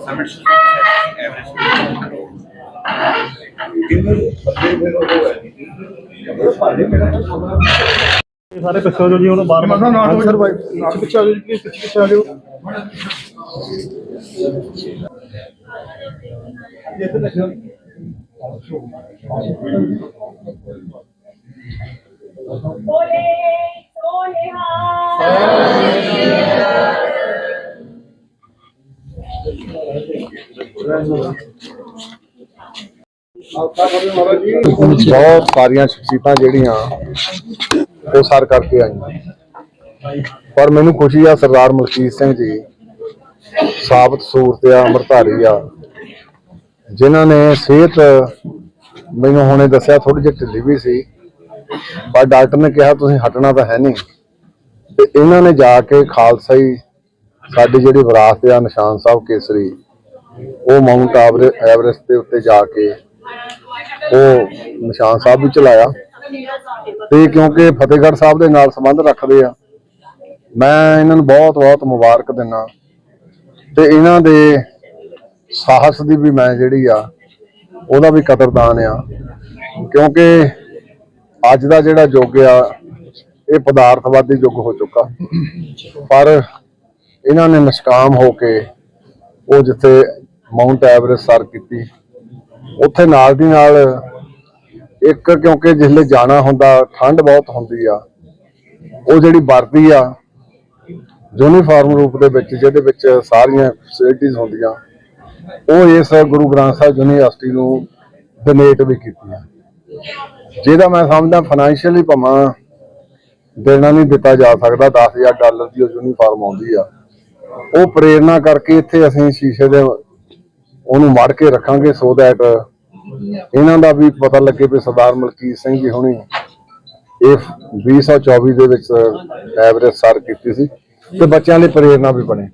Summit average ਕਿੰਨੇ ਬੰਦੇ ਫਿਰ ਉਹ ਹੈ ਇਹ ਸਾਰੇ ਪਿੱਛੇ ਹੋ ਜਾਓ ਜੀ ਉਹਨੂੰ ਬਾਰ ਬਾਰ ਨਾ ਸਰ ਭਾਈ ਪਿੱਛੇ ਪਿੱਛੇ ਆ ਜਾਓ ਜੀ ਪਿੱਛੇ ਪਿੱਛੇ ਆ ਜਾਓ। ਬੋਲੇ ਸੋਨਿਹਾ ਬਹੁਤ ਸਾਰੀਆਂ ਸ਼ਖਸੀਅਤਾਂ ਜਿਹੜੀਆਂ ਉਹ ਸਰ ਕਰਕੇ ਆਈਆਂ। ਪਰ ਮੈਨੂੰ ਖੁਸ਼ੀ ਆ ਸਰਦਾਰ ਮਲਕੀਤ ਸਿੰਘ ਜੀ, ਸਾਬਤ ਸੂਰਤ ਆ ਅਮਰਧਾਰੀ ਆ, ਜਿਨ੍ਹਾਂ ਨੇ ਸਿਹਤ ਮੈਨੂੰ ਹੁਣੇ ਦੱਸਿਆ ਥੋੜੀ ਜਿਹੀ ਢਿੱਲੀ ਵੀ ਸੀ, ਪਰ ਡਾਕਟਰ ਨੇ ਕਿਹਾ, ਤੁਸੀਂ ਹਟਣਾ ਤਾਂ ਹੈ ਨਹੀਂ। ਤੇ ਇਹਨਾਂ ਨੇ ਜਾ ਕੇ ਖਾਲਸਾਈ ਸਾਡੀ ਜਿਹੜੀ ਵਿਰਾਸਤ ਆ ਨਿਸ਼ਾਨ ਸਾਹਿਬ ਕੇਸਰੀ, ਉਹ ਮਾਊਂਟ ਆਵਰੇ- ਐਵਰੈਸਟ ਦੇ ਉੱਤੇ ਜਾ ਕੇ ਉਹ ਨਿਸ਼ਾਨ ਸਾਹਿਬ ਵੀ ਚਲਾਇਆ। ਤੇ ਕਿਉਂਕਿ ਫਤਿਹਗੜ੍ਹ ਸਾਹਿਬ ਦੇ ਨਾਲ ਸੰਬੰਧ ਰੱਖਦੇ ਆ, ਮੈਂ ਇਹਨਾਂ ਨੂੰ ਬਹੁਤ ਬਹੁਤ ਮੁਬਾਰਕ ਦਿੰਦਾ ਤੇ ਇਹਨਾਂ ਦੇ ਸਾਹਸ ਦੀ ਵੀ ਮੈਂ ਜਿਹੜੀ ਆ, ਉਹਦਾ ਵੀ ਕਦਰਦਾਨ ਆ। ਕਿਉਂਕਿ ਅੱਜ ਦਾ ਜਿਹੜਾ ਯੁੱਗ ਆ, ਇਹ ਪਦਾਰਥਵਾਦੀ ਯੁੱਗ ਹੋ ਚੁੱਕਾ। ਪਰ ਇਹਨਾਂ ਨੇ ਨਿਸ਼ਕਾਮ ਹੋ ਕੇ ਉਹ ਜਿੱਥੇ ਮਾਊਂਟ ਐਵਰੈਸਟ ਸਰ ਕੀਤੀ ਉੱਥੇ ਨਾਲ ਦੀ ਨਾਲ ਇੱਕ ਕਿਉਂਕਿ ਜਿਸਲੇ ਜਾਣਾ ਹੁੰਦਾ, ਠੰਡ ਬਹੁਤ ਹੁੰਦੀ ਆ, ਉਹ ਜਿਹੜੀ ਵਰਦੀ ਆ ਯੂਨੀਫਾਰਮ ਰੂਪ ਦੇ ਵਿੱਚ, ਜਿਹਦੇ ਵਿੱਚ ਸਾਰੀਆਂ ਫੈਸਿਲਿਟੀਆਂ ਹੁੰਦੀਆਂ, ਉਹ ਇਸ ਗੁਰੂ ਗ੍ਰੰਥ ਸਾਹਿਬ ਯੂਨੀਵਰਸਿਟੀ ਨੂੰ ਡੋਨੇਟ ਵੀ ਕੀਤੀਆਂ। ਜਿਹਦਾ ਮੈਂ ਸਮਝਦਾ ਫਾਈਨੈਂਸ਼ੀਅਲੀ ਭਾਵੇਂ, ਦੇਣਾ ਨਹੀਂ ਦਿੱਤਾ ਜਾ ਸਕਦਾ 10000 ਡਾਲਰ ਦੀ ਉਹ ਯੂਨੀਫਾਰਮ ਆਉਂਦੀ ਆ। ਉਹ ਪ੍ਰੇਰਣਾ ਕਰਕੇ ਇੱਥੇ ਅਸੀਂ ਸ਼ੀਸ਼ੇ ਦੇ ਉਹਨੂੰ ਮੜ ਕੇ ਰੱਖਾਂਗੇ ਸੋ ਦੈਟ ਇਹਨਾਂ ਦਾ ਵੀ ਪਤਾ ਲੱਗੇ ਵੀ ਸਰਦਾਰ ਮਲਕੀਤ ਸਿੰਘ ਜੀ ਹੁਣੀ ਇਹ 2024 ਦੇ ਵਿੱਚ ਐਵਰੇਜ ਸਰ ਕੀਤੀ ਸੀ ਤੇ ਬੱਚਿਆਂ ਲਈ ਪ੍ਰੇਰਣਾ ਵੀ ਬਣੇ।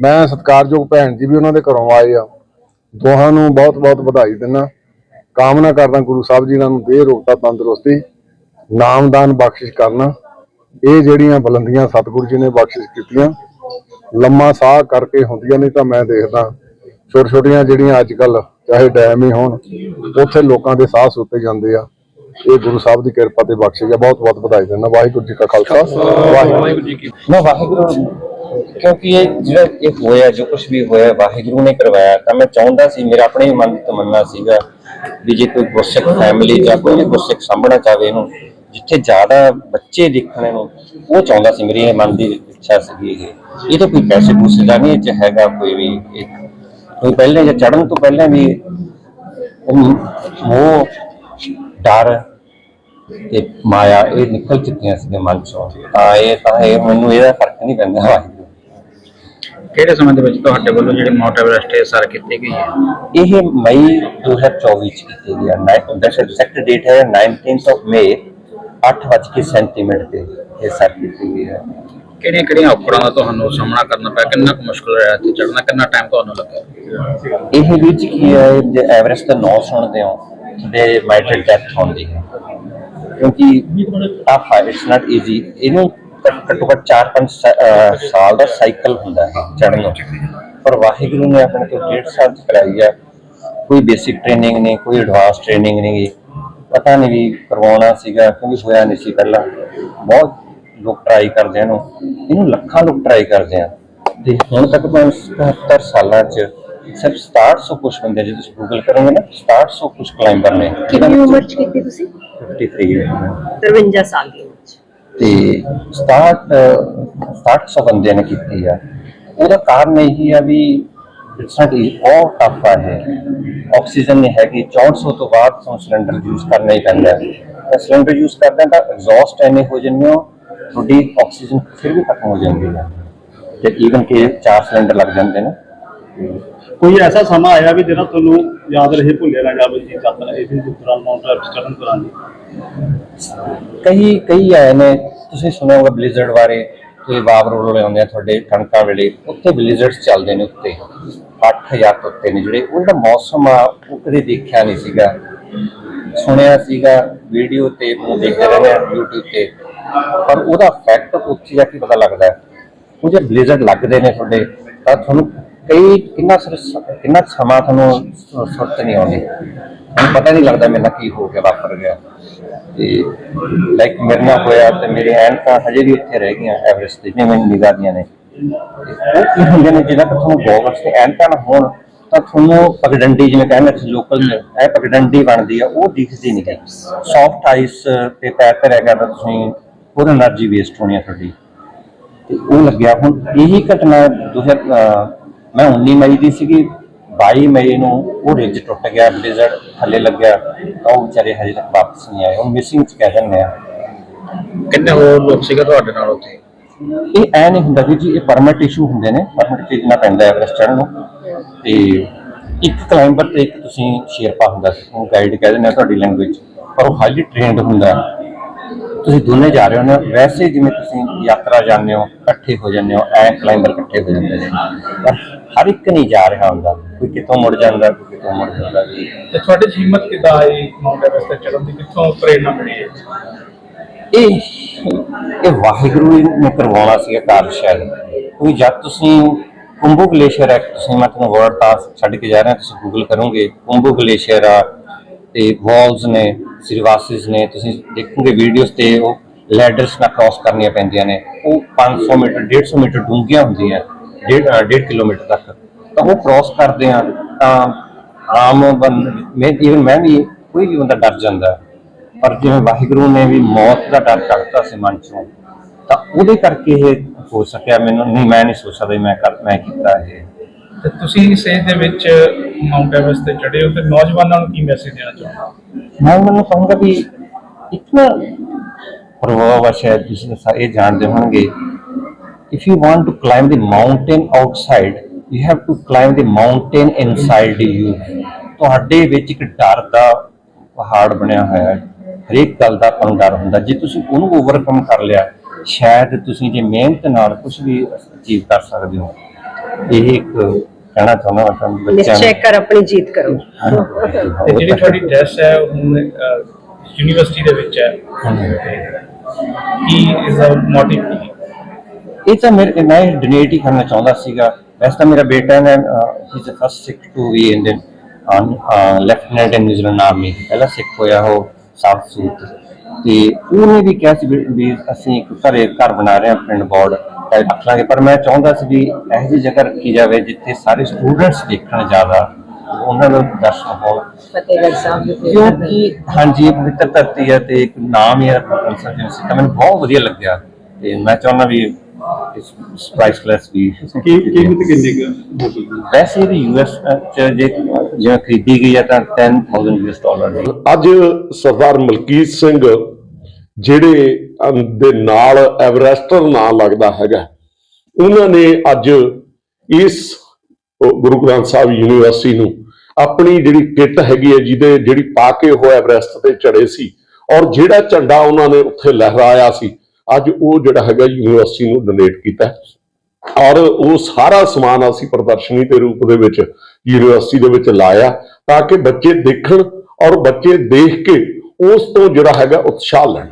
ਮੈਂ ਸਤਿਕਾਰਯੋਗ ਭੈਣ ਜੀ ਵੀ ਉਹਨਾਂ ਦੇ ਘਰੋਂ ਆਏ ਆ। ਦੋਹਾਂ ਨੂੰ ਬਹੁਤ-ਬਹੁਤ ਵਧਾਈ ਦਿੰਦਾ। ਕਾਮਨਾ ਕਰਦਾ ਗੁਰੂ ਸਾਹਿਬ ਜੀ ਇਹਨਾਂ ਨੂੰ ਦੇਹ ਰੋਗਤਾ ਤੰਦਰੁਸਤੀ, ਨਾਮਦਾਨ ਬਖਸ਼ਿਸ਼ ਕਰਨਾ। ਇਹ ਜਿਹੜੀਆਂ ਬੁਲੰਦੀਆਂ ਸਤਿਗੁਰੂ ਜੀ ਨੇ ਬਖਸ਼ਿਸ਼ ਕੀਤੀਆਂ, ਲੰਮਾ ਸਾਹ ਕਰਕੇ ਹੁੰਦੀਆਂ ਨਹੀਂ ਤਾਂ ਮੈਂ ਦੇਖਦਾ ਛੋਟੇ ਛੋਟੀਆਂ ਜਿਹੜੀਆਂ ਅੱਜ ਕੱਲ ਚਾਹੇ ਡੈਮ ਹੀ ਹੋਣ, ਉੱਥੇ ਲੋਕਾਂ ਦੇ ਸਾਹ ਸੁੱਤੇ ਜਾਂਦੇ ਆ। ਇਹ ਗੁਰੂ ਸਾਹਿਬ ਦੀ ਕਿਰਪਾ ਤੇ ਬਖਸ਼ਿਸ਼ ਆ ਬਹੁਤ ਬਹੁਤ ਵਧਾਈ ਦਿੰਦਾ। ਵਾਹਿਗੁਰੂ ਜੀ ਕਾ ਖਾਲਸਾ। ਵਾਹਿਗੁਰੂ ਜੀ ਕੀ ਨਾ ਵਾਹਿਗੁਰੂ ਕਿਉਂਕਿ ਇਹ ਜਿਹੜਾ ਇਹ ਹੋਇਆ, ਜੋ ਕੁਝ ਵੀ ਹੋਇਆ, ਵਾਹਿਗੁਰੂ ਨੇ ਕਰਵਾਇਆ। ਤਾਂ ਮੈਂ ਚਾਹੁੰਦਾ ਸੀ, ਮੇਰਾ ਆਪਣੇ ਮਨ ਦੀ ਤਮੰਨਾ ਸੀਗਾ ਵੀ ਜੇ ਕੋਈ ਗੁਰਸਿੱਖ ਫੈਮਿਲੀ ਜਾਂ ਕੋਈ ਗੁਰਸਿੱਖ ਸਾਂਭਣਾ ਚਾਹਵੇ ਇਹਨੂੰ, ਜਿੱਥੇ ਜ਼ਿਆਦਾ ਬੱਚੇ ਦੇਖਣ ਨੂੰ ਉਹ ਚਾਹੁੰਦਾ ਸੀ ਮੇਰੀ ਇਹ ਮਨ ਦੀ ਇੱਛਾ ਸੀਗੀ ਇਹ। ਇਹ ਤਾਂ ਕੋਈ ਪੈਸੇ ਪੂਸੇ ਦਾ ਨਹੀਂ, ਇਹ 'ਚ ਹੈਗਾ ਕੋਈ ਵੀ ਇੱਕ ਕੋਈ ਪਹਿਲੇ ਜਾਂ ਚੜਨ ਤੋਂ ਪਹਿਲਾਂ ਵੀ ਉਹ ਡਰ ਤੇ ਮਾਇਆ ਇਹ ਨਿਕਲ ਚੁੱਕੀਆਂ ਸੀ ਮਨ ਚੋਂ। ਤਾਂ ਇਹ ਤਾਂ ਇਹ ਮੈਨੂੰ ਇਹਦਾ ਫ਼ਰਕ ਨਹੀਂ ਪੈਂਦਾ ਵਾਹਿਗੁਰੂ। ਕਿਹੜੇ ਸਮੇਂ ਦੇ ਵਿੱਚ ਤੁਹਾਡੇ ਵੱਲੋਂ ਜਿਹੜੀ ਮਾਊਂਟ ਐਵਰੈਸਟ ਇਹ ਸਰ ਕੀਤੀ ਗਈ ਹੈ? ਇਹ ਮਈ 2024 ਚ ਕੀਤੀ ਗਈ ਹੈ। ਦੈਟਸ ਐਗਜ਼ੈਕਟ ਡੇਟ ਹੈ 19th ਆਫ ਮਈ 8:37 ਮਿੰਟ ਤੇ ਇਹ ਸਰ ਕੀਤੀ ਗਈ ਹੈ। ਕਿਹੜੀਆਂ ਕਿਹੜੀਆਂ ਔਕੜਾਂ ਦਾ ਤੁਹਾਨੂੰ ਸਾਹਮਣਾ ਕਰਨਾ ਪਿਆ? ਕਿੰਨਾ ਕੁ ਮੁਸ਼ਕਲ ਰਿਹਾ ਤੇ ਚੜਨਾ ਕਿੰਨਾ ਟਾਈਮ ਤੁਹਾਨੂੰ ਲੱਗਾ ਇਹ ਵਿੱਚ ਕੀ ਹੈ, ਜੇ ਐਵਰੇਜ ਦਾ ਨਾਂ ਸੁਣਦੇ ਹੋ, ਤੇ ਮਾਈਟਰ ਡੈਥ ਹੁੰਦੀ ਹੈ। ਕਿਉਂਕਿ ਆ ਫਾਈਵ ਇਟਸ ਨਾਟ ਈਜ਼ੀ ਇਹਨੂੰ ਘੱਟ- ਘੱਟੋ ਘੱਟ 4-5 ਸਾਲ ਦਾ ਸਾਈਕਲ ਹੁੰਦਾ ਹੈ ਚੜ੍ਹਨ ਨੂੰ। ਪਰ ਵਾਹਿਗੁਰੂ ਨੇ ਆਪਣੇ ਤੋਂ ਡੇਢ ਸਾਲ ਚ ਕਰਾਈ ਹੈ। ਕੋਈ ਬੇਸਿਕ ਟ੍ਰੇਨਿੰਗ ਨਹੀਂ, ਕੋਈ ਐਡਵਾਂਸ ਟ੍ਰੇਨਿੰਗ ਨਹੀਂ। ਗੀ ਪਤਾ ਨਹੀਂ ਵੀ ਕਰਵਾਉਣਾ ਸੀਗਾ, ਕਿਉਂਕਿ ਹੋਇਆ ਨਹੀਂ ਸੀ ਪਹਿਲਾਂ। ਬਹੁਤ ਲੋਕ ਟਰਾਈ ਕਰਦੇ ਹਨ ਇਹਨੂੰ। ਲੱਖਾਂ ਲੋਕ ਟਰਾਈ ਕਰਦੇ ਆ। ਤੇ ਹੁਣ ਤੱਕ ਮੈਂ 77 ਸਾਲਾਂ ਚ ਸਿਰਫ 6700 ਕੁਝ ਬੰਦੇ ਜੇ ਤੁਸੀਂ ਗੂਗਲ ਕਰੋਗੇ ਨਾ 6700 ਕੁਝ ਕਲਾਈਂਬਰ ਨੇ। ਕਿੰਨੀ ਉਮਰ ਚ ਕੀਤੀ ਤੁਸੀਂ? 53 ਹੈ। 53 ਸਾਲ ਦੀ ਉਮਰ ਚ। ਤੇ 67 6700 ਬੰਦਿਆਂ ਨੇ ਕੀਤੀ ਆ। ਉਹਦਾ ਕਾਰਨ ਇਹੀ ਆ ਵੀ ਨਾਟ ਬਹੁਤ ਟਫ ਹੈ ਆਕਸੀਜਨ ਨਹੀਂ ਹੈਗੀ 6400 ਤੋਂ ਬਾਅਦ ਸਿਲੰਡਰ ਯੂਜ਼ ਕਰਨਾ ਹੀ ਪੈਂਦਾ। ਹੈ ਸਿਲੰਡਰ ਯੂਜ਼ ਕਰਦੇ ਹਾਂ ਤਾਂ ਐਗਜ਼ੌਸਟ ਐਨੇ ਹੋ ਜਾਂਦੇ ਹੋ ਤੁਹਾਡੀ ਆਕਸੀਜਨ ਫਿਰ ਵੀ ਖਤਮ ਹੋ ਜਾਂਦੀ ਹੈ। ਤੇ ਈਵਨ ਕਿ ਚਾਰ ਸਿਲੰਡਰ ਲੱਗ ਜਾਂਦੇ ਨੇ। ਕੋਈ ਐਸਾ ਸਮਾਂ ਆਇਆ ਵੀ ਜਿਹੜਾ ਤੁਹਾਨੂੰ ਯਾਦ ਰਹੇ ਭੁੱਲਿਆ ਨਾ ਜਾਵੇ ਜੀ ਯਾਤਰਾ ਇਸ ਦੌਰਾਨ ਮਾਊਂਟ ਐਵਰੈਸਟ ਚੜ੍ਹਨ ਦੌਰਾਨ ਜੀ ਕਈ ਕਈ ਆਏ ਨੇ ਤੁਸੀਂ ਸੁਣਿਆ ਹੋਗਾ ਬਲਿਜ਼ਰਡ ਬਾਰੇ ਬਾਬ ਰੋਡ ਵਾਲੇ ਆਉਂਦੇ ਆ ਤੁਹਾਡੇ ਕਣਕਾਂ ਵੇਲੇ ਉੱਥੇ ਬਲਿਜ਼ਰਡਸ ਚੱਲਦੇ ਨੇ ਉੱਤੇ। 8000 ਤੋਂ ਉੱਤੇ ਨੇ ਜਿਹੜੇ ਉਹ ਜਿਹੜਾ ਮੌਸਮ ਆ ਉਹ ਕਦੇ ਦੇਖਿਆ ਨਹੀਂ ਸੀਗਾ। ਸੁਣਿਆ ਸੀਗਾ ਵੀਡੀਓ ਤੇ ਉਹ ਦੇਖਦੇ ਰਹਿੰਦੇ ਆ YouTube ਤੇ। ਪਰ ਉਹਦਾ ਇਫੈਕਟ ਉੱਥੇ ਜਾ ਕੇ ਪਤਾ ਲੱਗਦਾ ਹੈ। ਉਹ ਜੇ ਬਲਿਜ਼ਰਡ ਲੱਗਦੇ ਨੇ ਤੁਹਾਡੇ, ਤਾਂ ਤੁਹਾਨੂੰ ਕਈ ਕਿੰਨਾ ਸਰ- ਕਿੰਨਾ ਸਮਾਂ ਤੁਹਾਨੂੰ ਸੁ- ਸੁਰਤ ਨਹੀਂ ਆਉਂਦੀ। ਤੁਹਾਨੂੰ ਪਤਾ ਨਹੀਂ ਲੱਗਦਾ ਮੇਰੇ ਨਾਲ ਕੀ ਹੋ ਗਿਆ, ਵਾਪਰ ਗਿਆ। ਤੇ ਲਾਈਕ ਮੇਰੇ ਨਾਲ ਹੋਇਆ ਤੇ ਮੇਰੇ ਐਨਕਾਂ ਹਜੇ ਵੀ ਇੱਥੇ ਰਹਿ ਗਈਆਂ ਐਵਰੈਸਟ ਤੇ ਜਿਵੇਂ ਨਿਗਾਹ ਦੀਆਂ ਨੇ। ਉਹ ਕੀ ਹੁੰਦੇ ਨੇ ਜਿਹੜਾ ਕਿ ਤੁਹਾਨੂੰ ਗੋਗਲਸ ਤੇ ਐਨਕਾਂ ਨਾ ਹੋਣ, ਤਾਂ ਤੁਹਾਨੂੰ ਪਗਡੰਡੀ ਜਿਵੇਂ ਕਹਿੰਦੇ ਤੁਸੀਂ ਲੋਕਲ ਨੇ, ਇਹ ਪਗਡੰਡੀ ਬਣਦੀ ਆ, ਉਹ ਦਿਖਦੀ ਨਹੀਂ। ਹੈ ਸੌਫਟ ਆਈਸ ਤੇ ਪੈਰ ਤੇ ਰਹਿ ਗਿਆ ਤਾਂ ਤੁਸੀਂ ਉਹਦੇ એનર્ਜੀ ਵੇਸਟ ਹੋਣੀ ਆ ਤੁਹਾਡੀ। ਤੇ ਉਹ ਲੱਗਿਆ ਹੁਣ ਇਹੀ ਘਟਨਾ 2000 ਮੈਂ 19 ਮਈ ਦੀ ਸੀਗੀ 22 ਮਈ ਨੂੰ ਉਹ ਰਿਜ ਟੁੱਟ ਗਿਆ ਬਲਿਜ਼ਰਡ ਥੱਲੇ ਲੱਗਿਆ ਤਾਂ ਉਹ ਵਿਚਾਰੇ ਹਜੇ ਤੱਕ ਵਾਪਸ ਨਹੀਂ ਆਏ। ਉਹ ਮਿਸਿੰਗ ਚ ਕਹਿ ਦਿੰਦੇ ਆ। ਕਿੰਨੇ ਹੋਰ ਲੋਕ ਸੀਗਾ ਤੁਹਾਡੇ ਨਾਲ ਉੱਥੇ? ਇਹ ਐ ਨਹੀਂ ਹੁੰਦਾ ਵੀ ਜੀ ਇਹ ਪਰਮਿਟ ਇਸ਼ੂ ਹੁੰਦੇ ਨੇ ਪਰਮਿਟ ਖਰੀਦਣਾ ਪੈਂਦਾ ਹੈ ਐਵਰੈਸਟਰ ਨੂੰ। ਤੇ ਇੱਕ ਕਲਾਈਂਬਰ ਤੇ ਤੁਸੀਂ ਸ਼ੇਰਪਾ ਹੁੰਦਾ ਸੀ ਉਹ ਗਾਈਡ ਕਹਿ ਦਿੰਦੇ ਤੁਹਾਡੀ ਲੈਂਗੁਏਜ ਪਰ ਉਹ ਹਾਈਲੀ ਟ੍ਰੇਨਡ ਹੁੰਦਾ। ਤੁਸੀਂ ਦੋਨੇ ਜਾ ਰਹੇ ਹੋ ਨਾ ਵੈਸੇ ਜਿਵੇਂ ਤੁਸੀਂ ਯਾਤਰਾ ਜਾਂਦੇ ਹੋ ਇਕੱਠੇ ਹੋ ਜਾਂਦੇ ਹੋ ਐ ਕਲਾਈਂਬਰ ਇਕੱਠੇ ਹੋ ਜਾਂਦੇ ਨੇ ਪਰ ਹਰ ਇੱਕ ਨਹੀਂ ਜਾ ਰਿਹਾ ਹੁੰਦਾ ਕੋਈ ਕਿਤੋਂ ਮੁੜ ਜਾਂਦਾ ਕੋਈ ਕਿਤੋਂ ਮੁੜ ਜਾਂਦਾ। ਤੇ ਤੁਹਾਡੀ ਹਿੰਮਤ ਕਿੱਦਾਂ ਆਈ ਮਾਊਂਟ ਐਵਰੈਸਟ ਤੇ ਚੜ੍ਹਨ ਦੀ ਕਿੱਥੋਂ ਪ੍ਰੇਰਣਾ ਮਿਲੀ ਹੈ? ਇਹ ਇਹ ਵਾਹਿਗੁਰੂ ਨੇ ਕਰਵਾਉਣਾ ਸੀਗਾ ਕਾਰਜ ਸ਼ਾਇਦ। ਕਿਉਂਕਿ ਜਦ ਤੁਸੀਂ ਕੁੰਭੂ ਗਲੇਸ਼ੀਅਰ ਹੈ ਤੁਸੀਂ ਮੈਂ ਤੁਹਾਨੂੰ ਵਰਡ ਪਾਸ ਛੱਡ ਕੇ ਜਾ ਰਿਹਾ ਤੁਸੀਂ ਗੂਗਲ ਕਰੋਗੇ ਕੁੰਭੂ ਗਲੇਸ਼ੀਅਰ ਆ ਤੇ ਵਾਲਸ ਨੇ ਸ੍ਰੀਵਾਸਿਸ ਨੇ ਤੁਸੀਂ ਦੇਖੋਗੇ ਵੀਡੀਓਜ਼ ਤੇ ਉਹ ਲੈਡਰਸ ਨਾਲ ਕ੍ਰਾਸ ਕਰਨੀਆਂ ਪੈਂਦੀਆਂ ਨੇ। ਉਹ 500 ਮੀਟਰ 150 ਮੀਟਰ ਡੂੰਘੀਆਂ ਹੁੰਦੀਆਂ ਡੇਢ ਅ, ਡੇਢ ਕਿਲੋਮੀਟਰ ਤੱਕ। ਤਾਂ ਉਹ ਕ੍ਰਾਸ ਕਰਦੇ ਆ ਤਾਂ ਆਮ ਬੰਦ ਮੈਂ even ਮੈਂ ਵੀ ਕੋਈ ਵੀ ਬੰਦਾ ਡਰ ਜਾਂਦਾ। ਪਰ ਜਿਵੇਂ ਵਾਹਿਗੁਰੂ ਨੇ ਵੀ ਮੌਤ ਦਾ ਡਰ ਕੱਢਤਾ ਸੀ ਮਨ ਚੋਂ ਤਾਂ ਉਹਦੇ ਕਰਕੇ ਇਹ ਹੋ ਸਕਿਆ। ਮੈਨੂੰ ਨਹੀਂ ਮੈਂ ਨਹੀਂ ਸੋਚ ਸਕਦਾ ਵੀ ਮੈਂ ਕਰ ਮੈਂ ਕੀਤਾ ਇਹ। ਤੇ ਤੁਸੀਂ ਸੇਜ ਦੇ ਵਿੱਚ ਮਾਊਂਟ ਐਵਰੈਸਟ ਤੇ ਚੜ੍ਹੇ ਹੋ, ਤੇ ਨੌਜਵਾਨਾਂ ਨੂੰ ਕੀ ਮੈਸੇਜ ਦੇਣਾ ਚਾਹੁੰਦੇ ਮੈਂ ਉਹਨਾਂ ਕਹੂੰਗਾ ਵੀ ਇਤਨਾ ਪ੍ਰਭਾਵ ਹੈ ਸ਼ਾਇਦ ਤੁਸੀਂ ਸਾ- ਜਾਣਦੇ ਹੋਣਗੇ। If you want to climb the mountain outside, you have to climb the mountain inside you. ਤੁਹਾਡੇ ਵਿੱਚ ਇੱਕ ਡਰ ਦਾ ਪਹਾੜ ਬਣਿਆ ਹੋਇਆ ਹੈ। ਹਰੇਕ ਗੱਲ ਦਾ ਆਪਾਂ ਨੂੰ ਡਰ ਹੁੰਦਾ। ਜੇ ਤੁਸੀਂ ਉਹਨੂੰ ਓਵਰਕਮ ਕਰ ਲਿਆ, ਸ਼ਾਇਦ ਤੁਸੀਂ ਜੇ ਮਿਹਨਤ ਨਾਲ ਕੁਝ ਵੀ ਅਚੀਵ ਕਰ ਸਕਦੇ ਹੋ ਇਹ ਇੱਕ ਕਹਿਣਾ ਚਾਹੁੰਦਾ ਹਾਂ ਬੱਚਿਆਂ ਨਿਸ਼ਚੈ ਕਰ ਆਪਣੀ ਜੀਤ ਕਰੋ। ਤੇ ਜਿਹੜੀ ਤੁਹਾਡੀ ਡਰੈਸ ਹੈ ਉਹ ਹੁਣ ਯੂਨੀਵਰਸਿਟੀ ਦੇ ਵਿੱਚ ਹੈ। ਕੀ ਇਸ ਦਾ ਮੋਟਿਵ ਕੀ? ਇਹ ਤਾਂ ਮੇਰੇ ਮੈਂ ਡੋਨੇਟ ਹੀ ਕਰਨਾ ਚਾਹੁੰਦਾ ਸੀਗਾ। ਵੈਸੇ ਤਾਂ ਮੇਰਾ ਬੇਟਾ ਨੇ he is first Sikh to be in the lieutenant in New Zealand army ਪਹਿਲਾ ਸਿੱਖ ਹੋਇਆ ਉਹ ਸਾਊਥ ਸੂਟ ਤੇ ਉਹਨੇ ਵੀ ਕਿਹਾ ਸੀ ਵੀ ਵੀ ਅਸੀਂ ਇੱਕ ਘਰੇ ਘਰ ਬਣਾ ਰਹੇ ਹਾਂ ਪਿੰਡ ਬੋਰਡ ਤਾਂ ਰੱਖ ਲਾਂਗੇ। ਪਰ ਮੈਂ ਚਾਹੁੰਦਾ ਸੀ ਵੀ ਇਹੋ ਜਿਹੀ ਜਗ੍ਹਾ ਰੱਖੀ ਜਾਵੇ ਜਿੱਥੇ ਸਾਰੇ ਸਟੂਡੈਂਟਸ ਦੇਖਣ ਜ਼ਿਆਦਾ ਉਹਨਾਂ ਨੂੰ ਦਰਸ਼ਨ ਹੋਣ। ਫਤਿਹਗੜ੍ਹ ਸਾਹਿਬ ਦੇ ਕਿਉਂਕਿ ਹਾਂਜੀ ਪਵਿੱਤਰ ਧਰਤੀ ਹੈ ਤੇ ਇੱਕ ਨਾਮ ਹੀ ਹੈ ਕੰਸਰਜੈਂਸੀ ਤਾਂ ਮੈਨੂੰ ਬਹੁਤ ਵਧੀਆ ਲੱਗਿਆ ਤੇ ਮੈਂ ਚਾਹੁੰਦਾ ਵੀ ਇਸ ਪ੍ਰਾਈਸਲੈਸ ਵੀ ਕੀ ਕੀਮਤ ਕਿੰਨੀ ਕੁ ਹੋਊਗੀ ਵੈਸੇ ਵੀ ਯੂਐਸ ਚ ਜੇ ਜਿਵੇਂ ਖਰੀਦੀ ਗਈ ਹੈ ਤਾਂ 10000 ਯੂਐਸ ਡਾਲਰ ਦੀ। ਅੱਜ ਸਰਦਾਰ ਮਲਕੀਤ ਸਿੰਘ ਜਿਹੜੇ ਦੇ ਨਾਲ ਐਵਰੈਸਟਰ ਨਾਂ ਲੱਗਦਾ ਹੈਗਾ। ਉਹਨਾਂ ਨੇ ਅੱਜ ਇਸ ਗੁਰੂ ਗ੍ਰੰਥ ਸਾਹਿਬ ਯੂਨੀਵਰਸਿਟੀ ਨੂੰ ਆਪਣੀ ਜਿਹੜੀ ਕਿੱਟ ਹੈਗੀ ਹੈ, ਜਿਹਦੇ ਜਿਹੜੀ ਪਾ ਕੇ ਉਹ ਐਵਰੈਸਟ ਤੇ ਚੜੇ ਸੀ ਔਰ ਜਿਹੜਾ ਝੰਡਾ ਉਹਨਾਂ ਨੇ ਉੱਥੇ ਲਹਿਰਾਇਆ ਸੀ, ਅੱਜ ਉਹ ਜਿਹੜਾ ਹੈਗਾ ਯੂਨੀਵਰਸਿਟੀ ਨੂੰ ਡੋਨੇਟ ਕੀਤਾ ਔਰ ਉਹ ਸਾਰਾ ਸਮਾਨ ਅਸੀਂ ਪ੍ਰਦਰਸ਼ਨੀ ਦੇ ਰੂਪ ਦੇ ਵਿੱਚ ਯੂਨੀਵਰਸਿਟੀ ਦੇ ਵਿੱਚ ਲਾਇਆ ਤਾਂ ਕਿ ਬੱਚੇ ਦੇਖਣ ਔਰ ਬੱਚੇ ਦੇਖ ਕੇ ਉਸ ਤੋਂ ਜਿਹੜਾ ਹੈਗਾ ਉਤਸ਼ਾਹ ਲੈਣ।